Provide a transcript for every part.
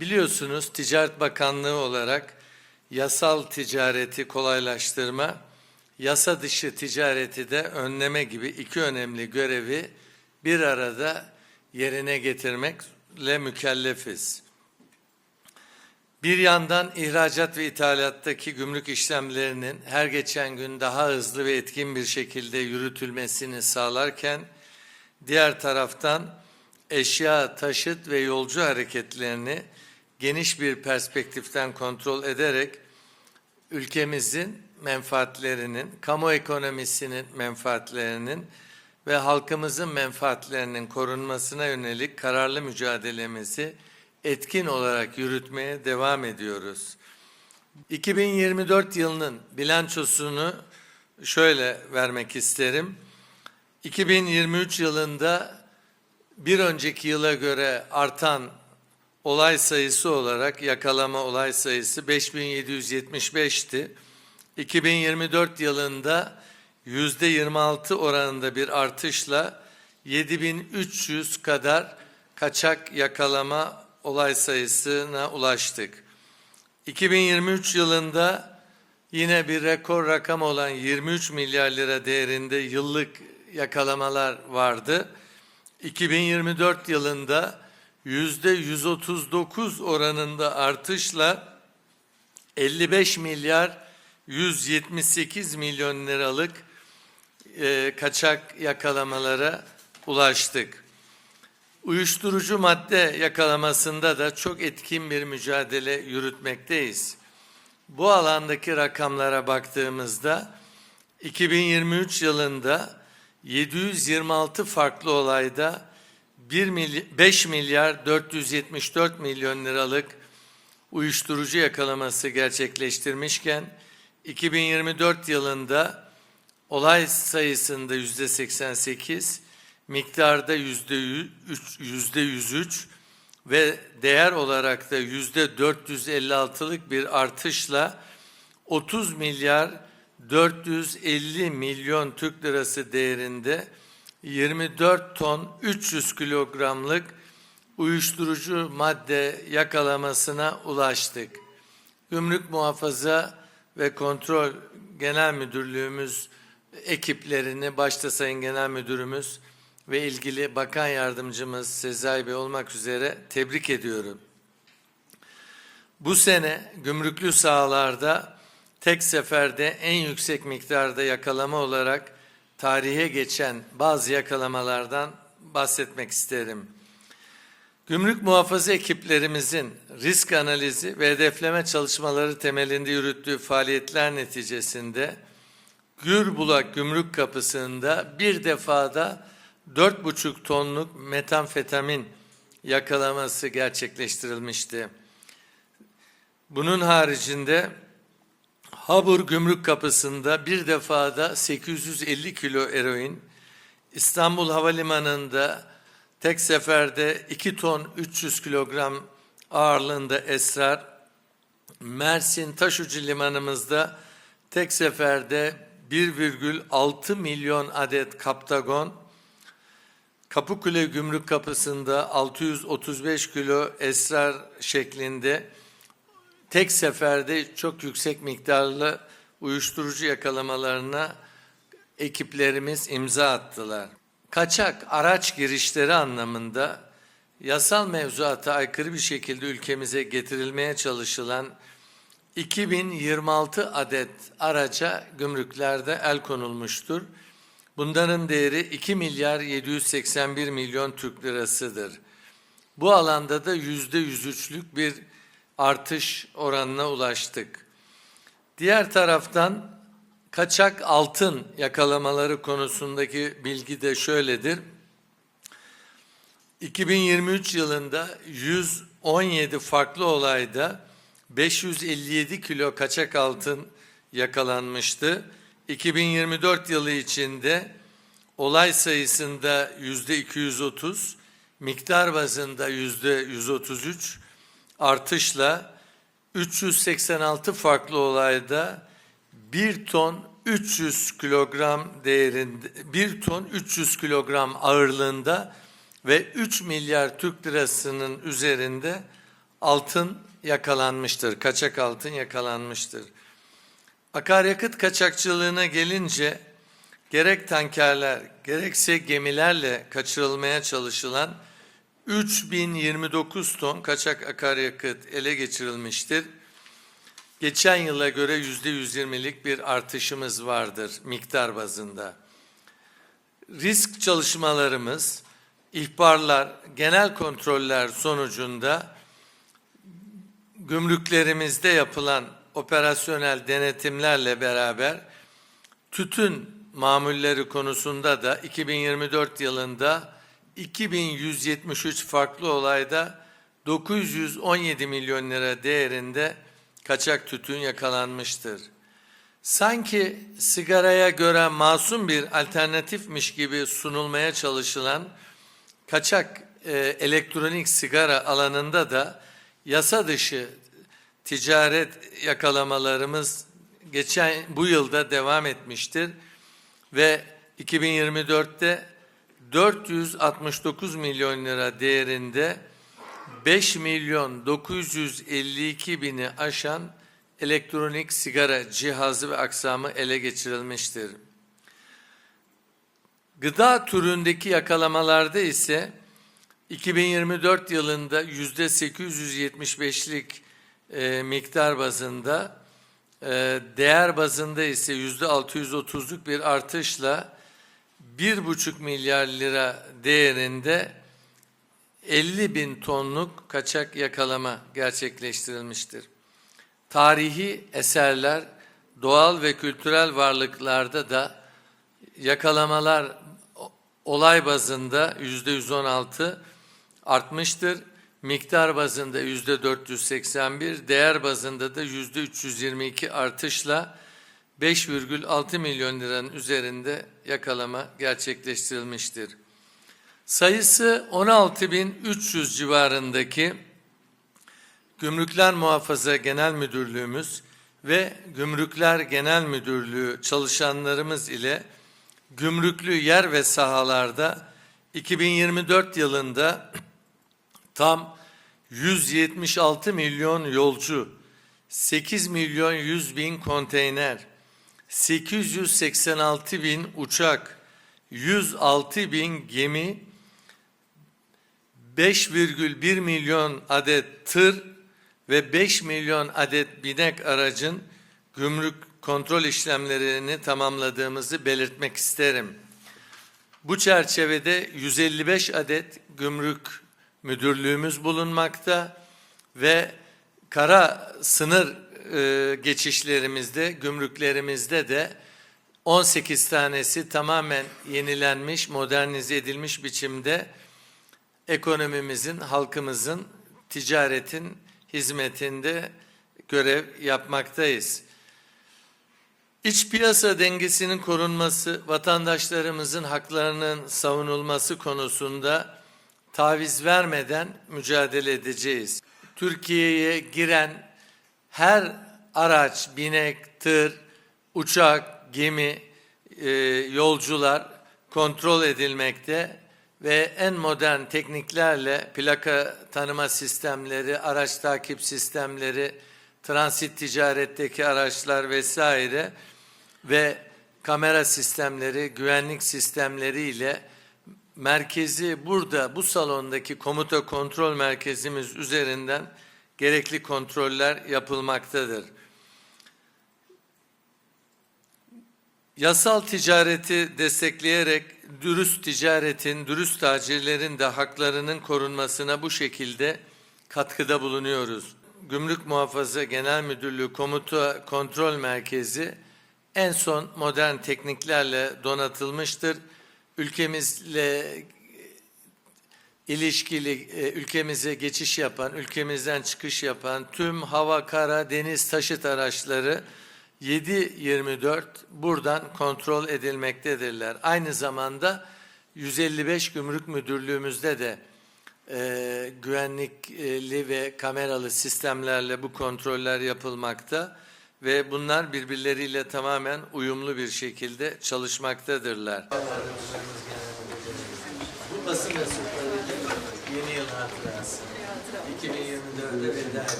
Biliyorsunuz Ticaret Bakanlığı olarak yasal ticareti kolaylaştırma, yasa dışı ticareti de önleme gibi iki önemli görevi bir arada yerine getirmekle mükellefiz. Bir yandan ihracat ve ithalattaki gümrük işlemlerinin her geçen gün daha hızlı ve etkin bir şekilde yürütülmesini sağlarken, diğer taraftan eşya, taşıt ve yolcu hareketlerini geniş bir perspektiften kontrol ederek ülkemizin menfaatlerinin, kamu ekonomisinin menfaatlerinin ve halkımızın menfaatlerinin korunmasına yönelik kararlı mücadelemizi etkin olarak yürütmeye devam ediyoruz. 2024 yılının bilançosunu şöyle vermek isterim. 2023 yılında bir önceki yıla göre artan olay sayısı olarak yakalama olay sayısı 5775'ti. 2024 yılında yüzde 26 oranında bir artışla 7300 kadar kaçak yakalama olay sayısına ulaştık. 2023 yılında yine bir rekor rakam olan 23 milyar lira değerinde yıllık yakalamalar vardı. 2024 yılında yüzde 139 oranında artışla 55 milyar 178 milyon liralık e, kaçak yakalamalara ulaştık. Uyuşturucu madde yakalamasında da çok etkin bir mücadele yürütmekteyiz. Bu alandaki rakamlara baktığımızda 2023 yılında 726 farklı olayda 1 milyar, 5 milyar 474 milyon liralık uyuşturucu yakalaması gerçekleştirmişken 2024 yılında olay sayısında yüzde 88, miktarda yüzde yüzde 103 ve değer olarak da yüzde 456'lık bir artışla 30 milyar 450 milyon Türk lirası değerinde 24 ton 300 kilogramlık uyuşturucu madde yakalamasına ulaştık. Gümrük Muhafaza ve Kontrol Genel Müdürlüğümüz ekiplerini başta Sayın Genel Müdürümüz ve ilgili Bakan Yardımcımız Sezai Bey olmak üzere tebrik ediyorum. Bu sene gümrüklü sahalarda tek seferde en yüksek miktarda yakalama olarak tarihe geçen bazı yakalamalardan bahsetmek isterim. Gümrük muhafaza ekiplerimizin risk analizi ve hedefleme çalışmaları temelinde yürüttüğü faaliyetler neticesinde Gürbulak Gümrük Kapısı'nda bir defada 4,5 tonluk metamfetamin yakalaması gerçekleştirilmişti. Bunun haricinde Habur Gümrük Kapısı'nda bir defada 850 kilo eroin, İstanbul Havalimanı'nda tek seferde 2 ton 300 kilogram ağırlığında esrar, Mersin Taşucu Limanımızda tek seferde 1,6 milyon adet kaptagon, Kapıkule Gümrük Kapısı'nda 635 kilo esrar şeklinde tek seferde çok yüksek miktarlı uyuşturucu yakalamalarına ekiplerimiz imza attılar. Kaçak araç girişleri anlamında yasal mevzuata aykırı bir şekilde ülkemize getirilmeye çalışılan 2026 adet araca gümrüklerde el konulmuştur. Bunların değeri 2 milyar 781 milyon Türk lirasıdır. Bu alanda da yüzde yüz üçlük bir artış oranına ulaştık. Diğer taraftan kaçak altın yakalamaları konusundaki bilgi de şöyledir. 2023 yılında 117 farklı olayda 557 kilo kaçak altın yakalanmıştı. 2024 yılı içinde olay sayısında yüzde 230, miktar bazında yüzde 133 artışla 386 farklı olayda 1 ton 300 kilogram değerinde 1 ton 300 kilogram ağırlığında ve 3 milyar Türk lirasının üzerinde altın yakalanmıştır. Kaçak altın yakalanmıştır. Akaryakıt kaçakçılığına gelince gerek tankerler gerekse gemilerle kaçırılmaya çalışılan 3029 ton kaçak akaryakıt ele geçirilmiştir. Geçen yıla göre yüzde 120'lik bir artışımız vardır miktar bazında. Risk çalışmalarımız, ihbarlar, genel kontroller sonucunda gümrüklerimizde yapılan operasyonel denetimlerle beraber tütün mamulleri konusunda da 2024 yılında 2173 farklı olayda 917 milyon lira değerinde kaçak tütün yakalanmıştır. Sanki sigaraya göre masum bir alternatifmiş gibi sunulmaya çalışılan kaçak e, elektronik sigara alanında da yasa dışı ticaret yakalamalarımız geçen bu yılda devam etmiştir ve 2024'te 469 milyon lira değerinde 5 milyon 952 bini aşan elektronik sigara cihazı ve aksamı ele geçirilmiştir. Gıda türündeki yakalamalarda ise 2024 yılında yüzde 875'lik e, miktar bazında, e, değer bazında ise yüzde 630'luk bir artışla bir buçuk milyar lira değerinde 50 bin tonluk kaçak yakalama gerçekleştirilmiştir. Tarihi eserler, doğal ve kültürel varlıklarda da yakalamalar olay bazında yüzde 116 artmıştır. Miktar bazında yüzde 481, değer bazında da yüzde 322 artışla 5,6 milyon liranın üzerinde yakalama gerçekleştirilmiştir. Sayısı 16.300 civarındaki Gümrükler Muhafaza Genel Müdürlüğümüz ve Gümrükler Genel Müdürlüğü çalışanlarımız ile gümrüklü yer ve sahalarda 2024 yılında tam 176 milyon yolcu, 8 milyon 100 bin konteyner, 886 bin uçak, 106 bin gemi, 5,1 milyon adet tır ve 5 milyon adet binek aracın gümrük kontrol işlemlerini tamamladığımızı belirtmek isterim. Bu çerçevede 155 adet gümrük müdürlüğümüz bulunmakta ve kara sınır e, geçişlerimizde, gümrüklerimizde de 18 tanesi tamamen yenilenmiş, modernize edilmiş biçimde ekonomimizin, halkımızın, ticaretin hizmetinde görev yapmaktayız. İç piyasa dengesinin korunması, vatandaşlarımızın haklarının savunulması konusunda taviz vermeden mücadele edeceğiz. Türkiye'ye giren her araç, binek, tır, uçak, gemi, e, yolcular kontrol edilmekte ve en modern tekniklerle plaka tanıma sistemleri, araç takip sistemleri, transit ticaretteki araçlar vesaire ve kamera sistemleri, güvenlik sistemleri ile merkezi burada bu salondaki komuta kontrol merkezimiz üzerinden gerekli kontroller yapılmaktadır. Yasal ticareti destekleyerek dürüst ticaretin, dürüst tacirlerin de haklarının korunmasına bu şekilde katkıda bulunuyoruz. Gümrük Muhafaza Genel Müdürlüğü Komuta Kontrol Merkezi en son modern tekniklerle donatılmıştır. Ülkemizle ilişkili e, ülkemize geçiş yapan, ülkemizden çıkış yapan tüm hava, kara, deniz taşıt araçları 7-24 buradan kontrol edilmektedirler. Aynı zamanda 155 Gümrük Müdürlüğümüzde de e, güvenlikli ve kameralı sistemlerle bu kontroller yapılmakta ve bunlar birbirleriyle tamamen uyumlu bir şekilde çalışmaktadırlar. Bu basın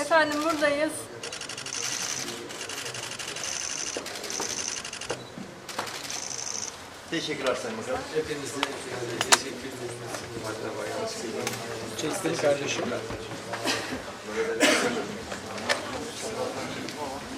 Efendim buradayız. Teşekkürler Sayın Bakanım. Hepinize teşekkür ederim. Çeksin kardeşim.